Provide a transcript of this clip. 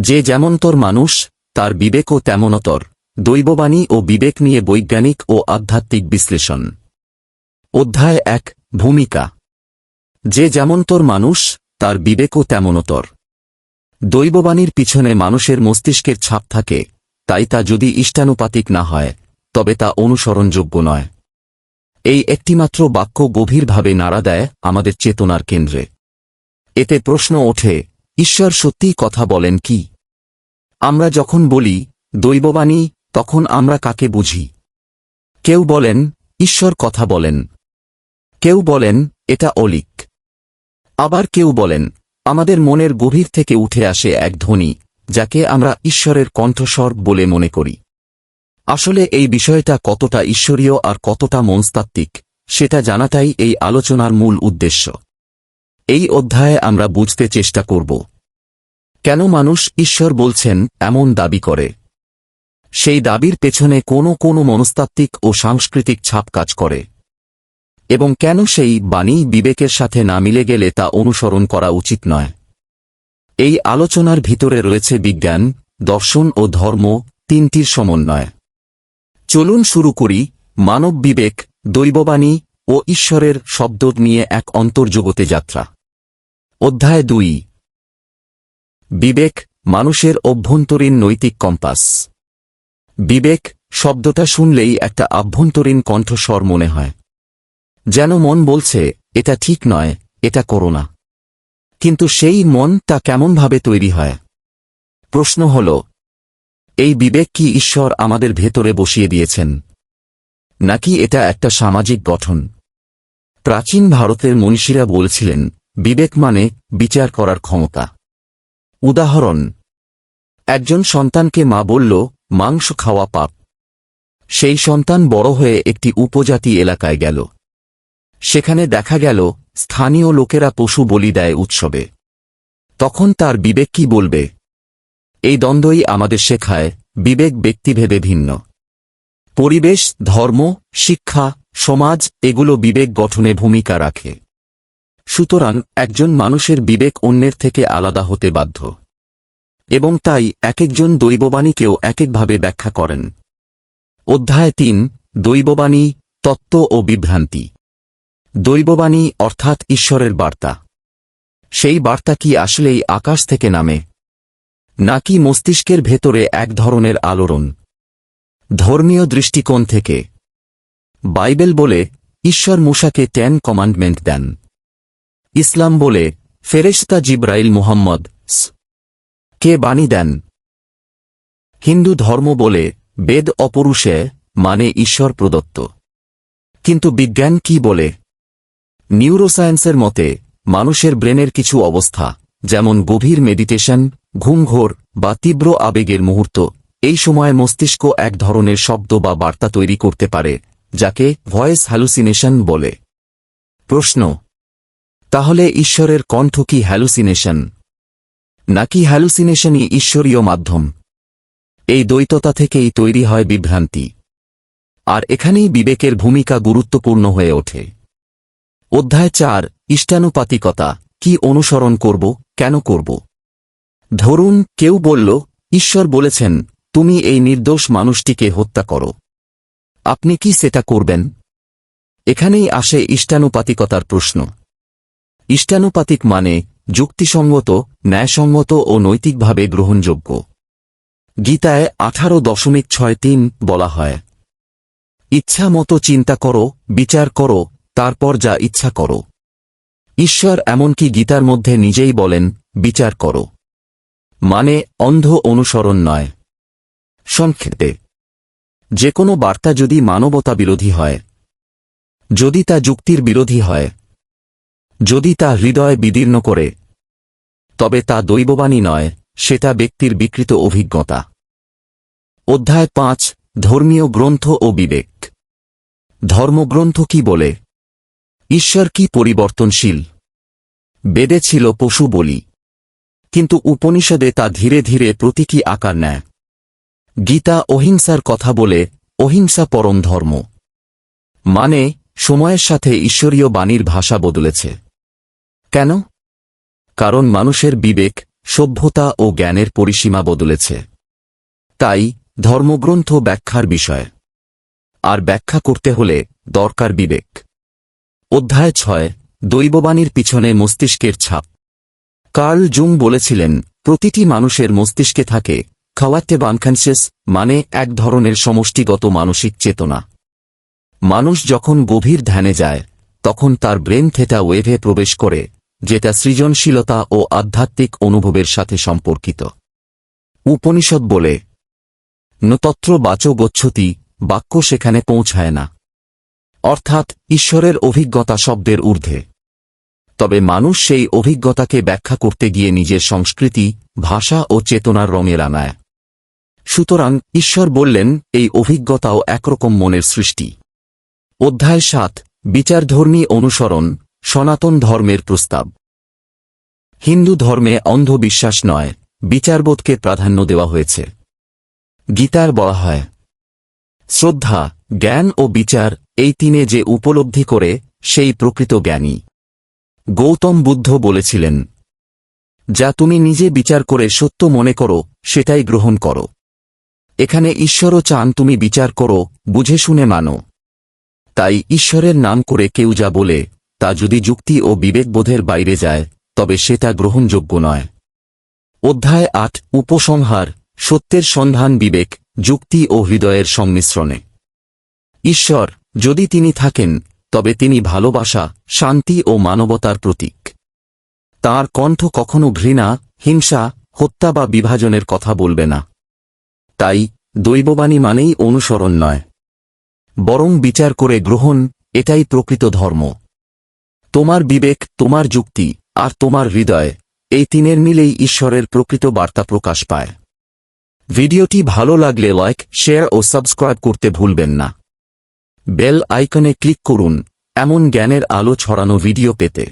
যে যেমনতর মানুষ, তার বিবেকও তেমনতর দৈববাণী ও বিবেক নিয়ে বৈজ্ঞানিক ও আধ্যাত্মিক বিশ্লেষণ। অধ্যায় এক, ভূমিকা। যে যেমনতর মানুষ, তার বিবেকও তেমনতর দৈববাণীর পিছনে মানুষের মস্তিষ্কের ছাপ থাকে, তাই তা যদি ইষ্টানুপাতিক না হয়, তবে তা অনুসরণযোগ্য নয়। এই একটিমাত্র বাক্য গভীরভাবে নাড়া দেয় আমাদের চেতনার কেন্দ্রে। এতে প্রশ্ন ওঠে ঈশ্বর সত্যিই কথা বলেন কি? আমরা যখন বলি, দৈববাণী, তখন আমরা কাকে বুঝি? কেউ বলেন, ঈশ্বর কথা বলেন। কেউ বলেন, এটা অলিক। আবার কেউ বলেন, আমাদের মনের গভীর থেকে উঠে আসে এক ধ্বনি, যাকে আমরা ঈশ্বরের কণ্ঠস্বর বলে মনে করি। আসলে এই বিষয়টা কতটা ঈশ্বরীয় আর কতটা মনস্তাত্ত্বিক, সেটা জানাটাই এই আলোচনার মূল উদ্দেশ্য। এই অধ্যায়ে আমরা বুঝতে চেষ্টা করব। কেন মানুষ ঈশ্বর বলছেন এমন দাবি করে? সেই দাবির পেছনে কোনো কোনো মনস্তাত্ত্বিক ও সাংস্কৃতিক ছাপ কাজ করে। এবং কেন সেই বাণী বিবেকের সাথে না মিলে গেলে তা অনুসরণ করা উচিত নয়? এই আলোচনার ভিতরে রয়েছে বিজ্ঞান, দর্শন ও ধর্ম তিনটির সমন্বয়। চলুন শুরু করি মানব বিবেক, দৈববাণী ও ঈশ্বরের শব্দ নিয়ে এক অন্তর্জগতে যাত্রা। অধ্যায় দুই। বিবেক, মানুষের অভ্যন্তরীণ নৈতিক কম্পাস। বিবেক, শব্দটা শুনলেই একটা আভ্যন্তরীণ কণ্ঠস্বর মনে হয়। যেন মন বলছে, এটা ঠিক নয়, এটা করো না। কিন্তু সেই মন তা কেমনভাবে তৈরি হয়? প্রশ্ন হল, এই বিবেক কি ঈশ্বর আমাদের ভেতরে বসিয়ে দিয়েছেন? নাকি এটা একটা সামাজিক গঠন? প্রাচীন ভারতের মনীষীরা বলছিলেন বিবেক মানে বিচার করার ক্ষমতা। উদাহরণ, একজন সন্তানকে মা বলল, মাংস খাওয়া পাপ। সেই সন্তান বড় হয়ে একটি উপজাতি এলাকায় গেল। সেখানে দেখা গেল, স্থানীয় লোকেরা পশু বলি দেয় উৎসবে। তখন তার বিবেক কি বলবে? এই দ্বন্দ্বই আমাদের শেখায়, বিবেক ব্যক্তিভেদে ভিন্ন। পরিবেশ, ধর্ম, শিক্ষা, সমাজ, এগুলো বিবেক গঠনে ভূমিকা রাখে। সুতরাং একজন মানুষের বিবেক অন্যের থেকে আলাদা হতে বাধ্য। এবং তাই এক একজন দৈববাণীকেও এক একভাবে ব্যাখ্যা করেন। অধ্যায় তিন, দৈববাণী, তত্ত্ব ও বিভ্রান্তি। দৈববাণী অর্থাৎ ঈশ্বরের বার্তা। সেই বার্তা কি আসলেই আকাশ থেকে নামে? নাকি মস্তিষ্কের ভেতরে এক ধরনের আলোড়ন? ধর্মীয় দৃষ্টিকোণ থেকে। বাইবেল বলে, ঈশ্বর মুসাকে টেন কমান্ডমেন্ট দেন। ইসলাম বলে, ফেরেশতা জিব্রাইল মুহাম্মদ কে বাণী দেন? হিন্দু ধর্ম বলে, বেদ অপরুষে মানে ঈশ্বর প্রদত্ত। কিন্তু বিজ্ঞান কি বলে? নিউরোসায়েন্সের মতে, মানুষের ব্রেনের কিছু অবস্থা, যেমন গভীর মেডিটেশন ঘুমঘোর বা তীব্র আবেগের মুহূর্ত, এই সময় মস্তিষ্ক এক ধরনের শব্দ বা বার্তা তৈরি করতে পারে, যাকে ভয়েস হ্যালুসিনেশন বলে। প্রশ্ন তাহলে ঈশ্বরের কণ্ঠ কি হ্যালুসিনেশন নাকি হ্যালুসিনেশনই ঈশ্বরীয় মাধ্যম? এই দ্বৈততা থেকেই তৈরি হয় বিভ্রান্তি। আর এখানেই বিবেকের ভূমিকা গুরুত্বপূর্ণ হয়ে ওঠে। অধ্যায় চার, ইষ্টানুপাতিকতা, কি অনুসরণ করব, কেন করব? ধরুন, কেউ বলল, ঈশ্বর বলেছেন, তুমি এই নির্দোষ মানুষটিকে হত্যা করো। আপনি কি সেটা করবেন? এখানেই আসে ইষ্টানুপাতিকতার প্রশ্ন। ইষ্টানুপাতিক মানে যুক্তিসঙ্গত, ন্যায়সঙ্গত ও নৈতিকভাবে গ্রহণযোগ্য। গীতায় আঠারো দশমিক ছয় তিন বলা হয়, ইচ্ছা মতো চিন্তা করো, বিচার করো, তারপর যা ইচ্ছা করো। ঈশ্বর এমনকি গীতার মধ্যে নিজেই বলেন, বিচার করো। মানে অন্ধ অনুসরণ নয়। সংক্ষেপে, যে কোনো বার্তা যদি মানবতা বিরোধী হয়, যদি তা যুক্তির বিরোধী হয় যদি তা হৃদয় বিদীর্ণ করে, তবে তা দৈববাণী নয়, সেটা ব্যক্তির বিকৃত অভিজ্ঞতা। অধ্যায় পাঁচ, ধর্মীয় গ্রন্থ ও বিবেক। ধর্মগ্রন্থ কি বলে? ঈশ্বর কি পরিবর্তনশীল? বেদে ছিল পশু বলি। কিন্তু উপনিষদে তা ধীরে ধীরে প্রতীকী আকার নেয়। গীতা অহিংসার কথা বলে, অহিংসা পরম ধর্ম। মানে সময়ের সাথে ঈশ্বরীয় বাণীর ভাষা বদলেছে। কেন? কারণ মানুষের বিবেক, সভ্যতা ও জ্ঞানের পরিসীমা বদলেছে। তাই ধর্মগ্রন্থ ব্যাখ্যার বিষয়। আর ব্যাখ্যা করতে হলে দরকার বিবেক। অধ্যায় ছয়, দৈববাণীর পিছনে মস্তিষ্কের ছাপ। কার্ল জুং বলেছিলেন, প্রতিটি মানুষের মস্তিষ্কে থাকে খাওয়াতে বানকনসিয়াস মানে এক ধরনের সমষ্টিগত মানসিক চেতনা। মানুষ যখন গভীর ধ্যানে যায়, তখন তার ব্রেন থেটা ওয়েভে প্রবেশ করে যেটা সৃজনশীলতা ও আধ্যাত্মিক অনুভবের সাথে সম্পর্কিত। উপনিষদ বলে, নতত্র বাচ গচ্ছতি, বাক্য সেখানে পৌঁছায় না। অর্থাৎ ঈশ্বরের অভিজ্ঞতা শব্দের ঊর্ধ্বে। তবে মানুষ সেই অভিজ্ঞতাকে ব্যাখ্যা করতে গিয়ে নিজের সংস্কৃতি, ভাষা ও চেতনার রঙে রানায় সুতরাং ঈশ্বর বললেন, এই অভিজ্ঞতাও একরকম মনের সৃষ্টি। অধ্যায় সাত, বিচারধর্মী অনুসরণ সনাতন ধর্মের প্রস্তাব। হিন্দু ধর্মে অন্ধবিশ্বাস নয়, বিচারবোধকে প্রাধান্য দেওয়া হয়েছে। গীতার বলা হয়, শ্রদ্ধা, জ্ঞান ও বিচার এই তিনে যে উপলব্ধি করে, সেই প্রকৃত জ্ঞানী। গৌতম বুদ্ধ বলেছিলেন, যা তুমি নিজে বিচার করে সত্য মনে করো, সেটাই গ্রহণ করো। এখানে ঈশ্বরও চান তুমি বিচার করো, বুঝে শুনে মানো। তাই ঈশ্বরের নাম করে কেউ যা বলে তা যদি যুক্তি ও বিবেকবোধের বাইরে যায়, তবে সেটা গ্রহণযোগ্য নয়। অধ্যায় আট, উপসংহার, সত্যের সন্ধান বিবেক, যুক্তি ও হৃদয়ের সংমিশ্রণে। ঈশ্বর, যদি তিনি থাকেন, তবে তিনি ভালোবাসা, শান্তি ও মানবতার প্রতীক। তার কণ্ঠ কখনো ঘৃণা, হিংসা, হত্যা বা বিভাজনের কথা বলবে না। তাই, দৈববাণী মানেই অনুসরণ নয়। বরং বিচার করে গ্রহণ, এটাই প্রকৃত ধর্ম। তোমার বিবেক, তোমার যুক্তি, আর তোমার হৃদয়, এই তিনের মিলেই ঈশ্বরের প্রকৃত বার্তা প্রকাশ পায়। ভিডিওটি ভালো লাগলে লাইক, শেয়ার ও সাবস্ক্রাইব করতে ভুলবেন না। বেল আইকনে ক্লিক করুন, এমন জ্ঞানের আলো ছড়ানো ভিডিও পেতে।